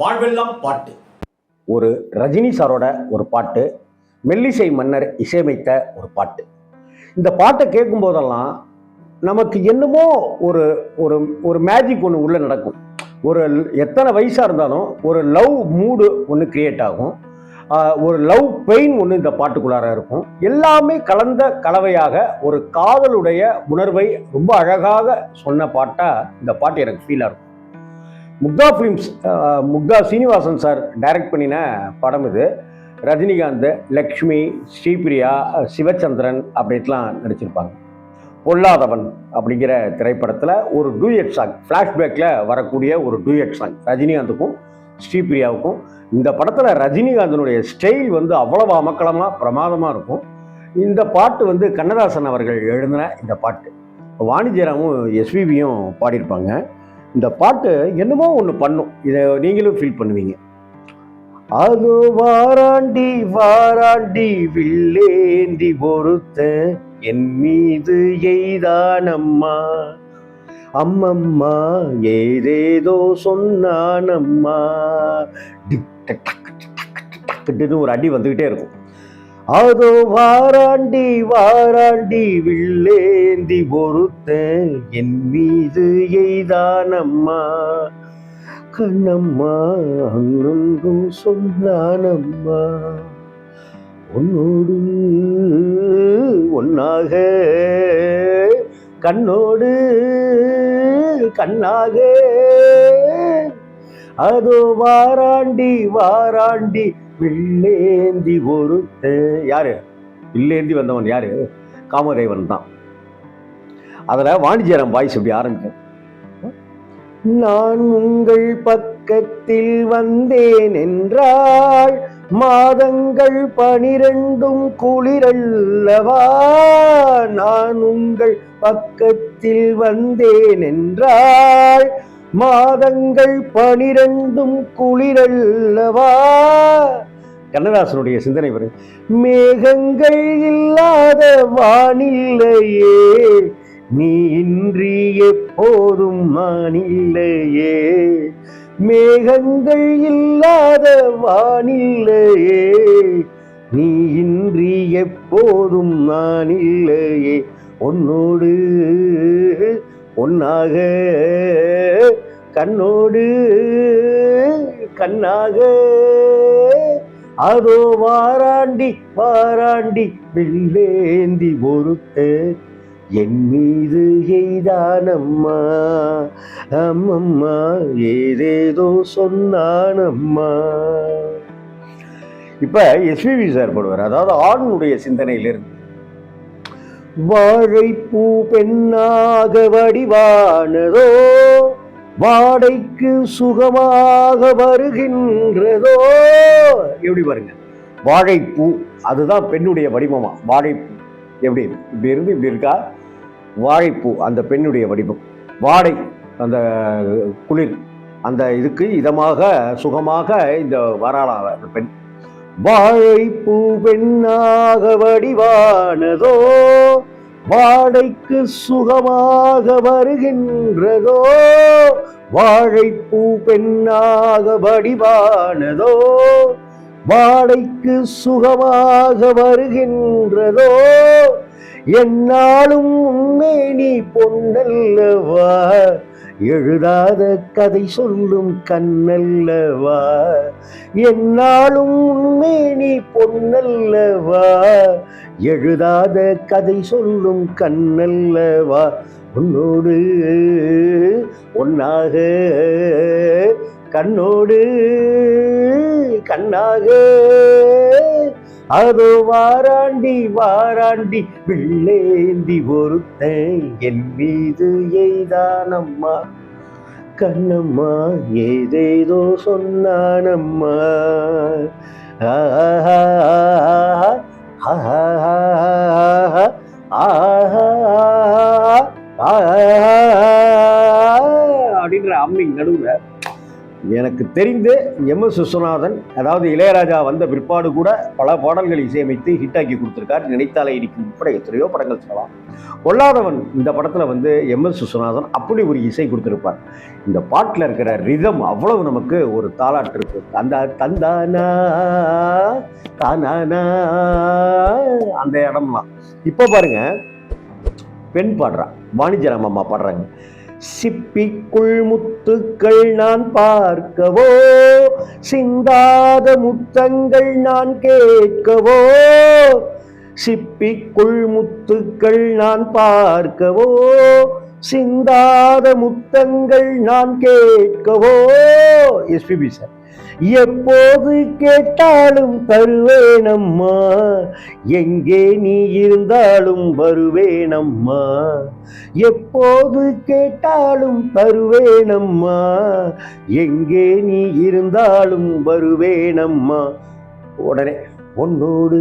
வாழ்வெல்லாம் பாட்டு. ஒரு ரஜினி சாரோட ஒரு பாட்டு மெல்லிசை மன்னர் இசையமைத்த ஒரு பாட்டு. இந்த பாட்டை கேட்கும் போதெல்லாம் நமக்கு என்னமோ ஒரு ஒரு ஒரு மேஜிக் ஒன்று உள்ள நடக்கும். ஒரு எத்தனை வயசாக இருந்தாலும் ஒரு லவ் மூடு ஒன்று கிரியேட் ஆகும். ஒரு லவ் பெயின் ஒன்று இந்த பாட்டுக்குள்ளார இருக்கும். எல்லாமே கலந்த கலவையாக ஒரு காதலுடைய உணர்வை ரொம்ப அழகாக சொன்ன பாட்டாக இந்த பாட்டு எனக்கு ஃபீலாக இருக்கும். Muktha films Muktha Srinivasan sir direct பண்ணின படம் இது. ரஜினிகாந்த் லக்ஷ்மி ஸ்ரீபிரியா சிவச்சந்திரன் அப்படின்லாம் நடிச்சிருப்பாங்க. பொல்லாதவன் அப்படிங்கிற திரைப்படத்தில் ஒரு டூயட் சாங் ஃப்ளாஷ்பேக்கில் வரக்கூடிய ஒரு டூயட் சாங் ரஜினிகாந்துக்கும் ஸ்ரீபிரியாவுக்கும். இந்த படத்தில் ரஜினிகாந்தனுடைய ஸ்டைல் வந்து அவ்வளவு அமக்கலமாக பிரமாதமாக இருக்கும். இந்த பாட்டு வந்து கண்ணதாசன் அவர்கள் எழுதின இந்த பாட்டு. வாணிஜராமும் எஸ்பிபியும் பாடியிருப்பாங்க. இந்த பாட்டு என்னமோ ஒன்று பண்ணும். இதை நீங்களும் ஃபீல் பண்ணுவீங்க. அது வாராண்டி வாராண்டி வில்லேந்தி பொறுத்த என் மீது எய்தானம்மா. அம்மம்மா ஏதேதோ சொன்னானம்மா. டிக் டக் டக் டக் டக்குன்னு ஒரு அடி வந்துக்கிட்டே இருக்கும். அதோ வாராண்டி வாராண்டி வில்லேந்தி பொறுத்த என் மீது எய்தானம்மா. கண்ணம்மா அங்கங்கும் சொன்னானம்மா. உன்னோடு ஒன்னாக கண்ணோடு கண்ணாக. அதோ வாராண்டி வாராண்டி வில்லேந்தி ஒரு யாரு? வில்லேந்தி வந்தவன் யாரு? காமதேவன் தான். அதில் வாணிஜரம் வாய்ஸ் இப்படி ஆரம்பிக்கும். நான் உங்கள் பக்கத்தில் வந்தேன் என்றால் மாதங்கள் பனிரெண்டும் குளிரல்லவா? நான் உங்கள் பக்கத்தில் வந்தேன் என்றால் மாதங்கள் பனிரெண்டும் குளிரல்லவா? கண்ணதாசனுடைய சிந்தனை வரும். மேகங்கள் இல்லாத வானில்லையே நீ இன்றி எப்போதும் மானில்லையே மேகங்கள் இல்லாத வானில்லையே நீ இன்றி எப்போதும் நானில்லையே உன்னோடு ஒன்னாக கண்ணோடு கண்ணாக. அதோ வாராண்டி வாராண்டி வெள்ளேந்தி ஒருத்த என் மீது எய்தானம்மா அம்மம்மா ஏதேதோ சொன்னானம்மா. இப்ப எஸ்பிபி சார் போடுவார். அதாவது ஆணுடைய சிந்தனையிலிருந்து. வாழைப்பூ பெண்ணாக வடிவானதோ வாடைக்கு சுகமாக வருகின்றதோ? எப்படி பாருங்க. வாழைப்பூ அதுதான் பெண்ணுடைய வடிவமா? வாழைப்பூ. எப்படி? இப்படி இருந்து இப்படி இருக்கா? வாழைப்பூ அந்த பெண்ணுடைய வடிவம். வாடை அந்த குளிர் அந்த இதுக்கு இதமாக சுகமாக இந்த வராளாம் அந்த பெண். வாழைப்பூ பெண்ணாக வடிவானதோ? வாடைக்கு சுகமாக வருகின்றதோ வாழைப்பூ பெண்ணாக வடிவானதோ வாடைக்கு சுகமாக வருகின்றதோ என்னாலும் உண்மை நீ பொன்னல்லவா? எழுதாத கதை சொல்லும் கண்ணல்லவா? என்னாலும் உண்மை நீ பொன்னல்லவா? எழுதாத கதை சொல்லும் கண்ணல்லவா? உன்னோடு ஒன்னாக கண்ணோடு கண்ணாக. அதோ வாராண்டி வாராண்டி பிள்ளேந்தி ஒருத்தன் என் மீது எய்தானம்மா கண்ணம்மா ஏதேதோ சொன்னானம்மா ஆஹா ஆஹா ஆஹா அப்படின்ற அம்மிங் நடுவில் எனக்கு தெரிந்து எம் எஸ் விஸ்வநாதன் அதாவது இளையராஜா வந்த பிற்பாடு கூட பல பாடல்கள் இசையமைத்து ஹிட்டாக்கி கொடுத்துருக்கார். நினைத்தாலே இடிக்கும் உட்பட எத்தனையோ படங்கள் சொல்லலாம். கொள்ளாதவன் இந்த படத்தில் வந்து எம் எஸ் விஸ்வநாதன் அப்படி ஒரு இசை கொடுத்துருப்பார். இந்த பாட்டில் இருக்கிற ரிதம் அவ்வளவு நமக்கு ஒரு தாளாட்டு இருக்கு. தந்தா தந்தானா தானானா அந்த இடம்லாம். இப்போ பாருங்க பெண் பாடுறா. வாணிஜராம் அம்மா பாடுறாங்க. சிப்பிக்குள் முத்துக்கள் நான் பார்க்கவோ? சிந்தாத முத்தங்கள் நான் கேட்கவோ? சிப்பிக்குள் முத்துக்கள் நான் பார்க்கவோ? சிந்தாத முத்தங்கள் நான் கேட்கவோ? SPB sir. எப்போது கேட்டாலும் தருவேனம்மா? எங்கே நீ இருந்தாலும் வருவேனம்மா? எப்போது கேட்டாலும் தருவேனம்மா? எங்கே நீ இருந்தாலும் வருவேனம்மா? உடனே உன்னோடு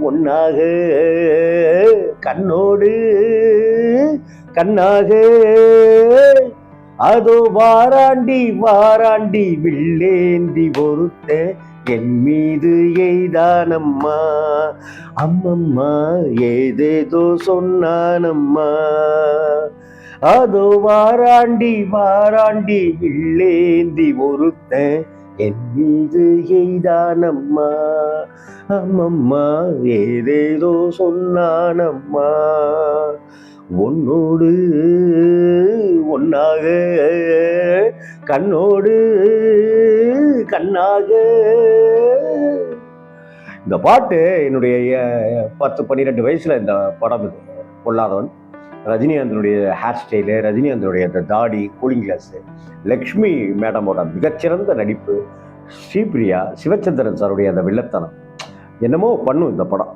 ஒன்னாக கண்ணோடு கண்ணாக அதோ வாராண்டி வாராண்டி வில்லேந்தி பொறுத்த என் மீது எய்தானம்மா. அம்மம்மா ஏதேதோ சொன்னானம்மா. அதோ வாராண்டி வாராண்டி வில்லேந்தி பொறுத்த என் மீது எய்தானம்மா. அம்மம்மா ஏதேதோ சொன்னானம்மா. உன்னோடு ஒன்னாக கண்ணோடு கண்ணாக. இந்த பாட்டு என்னுடைய பத்து பன்னிரெண்டு வயசுல இந்த படம் இது பொல்லாதவன். ரஜினிகாந்தனுடைய ஹேர் ஸ்டைலு ரஜினிகாந்தனுடைய அந்த தாடி கூலிங் கிளாஸு லக்ஷ்மி மேடமோட மிகச்சிறந்த நடிப்பு ஸ்ரீபிரியா சிவச்சந்திரன் சாருடைய அந்த வில்லத்தனம். என்னமோ பண்ணும் இந்த படம்.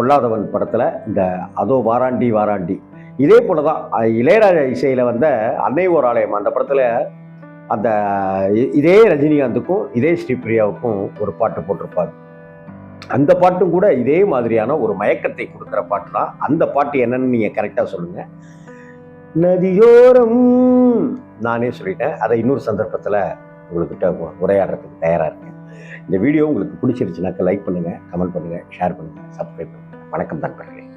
பொல்லாதவன் படத்தில் இந்த அதோ வாராண்டி வாராண்டி. இதே போல தான் இளையராஜா இசையில் வந்த அன்னை ஓர் ஆலயம் அந்த படத்தில் அந்த இதே ரஜினிகாந்துக்கும் இதே ஸ்ரீபிரியாவுக்கும் ஒரு பாட்டு போட்டிருப்பார். அந்த பாட்டும் கூட இதே மாதிரியான ஒரு மயக்கத்தை கொடுக்குற பாட்டு தான் அந்த பாட்டு என்னன்னு நீங்கள் கரெக்டாக சொல்லுங்கள் நதியோரம். நானே சொல்லிட்டேன். அதை இன்னொரு சந்தர்ப்பத்தில் உங்கள்கிட்ட உரையாடுறதுக்கு தயாராக இருக்கேன். இந்த வீடியோ உங்களுக்கு பிடிச்சிருச்சுனாக்கா லைக் பண்ணுங்கள் கமெண்ட் பண்ணுங்கள் ஷேர் பண்ணுங்கள் சப்ஸ்கிரைப் பண்ணுங்கள் வணக்கம் நண்பர்களே.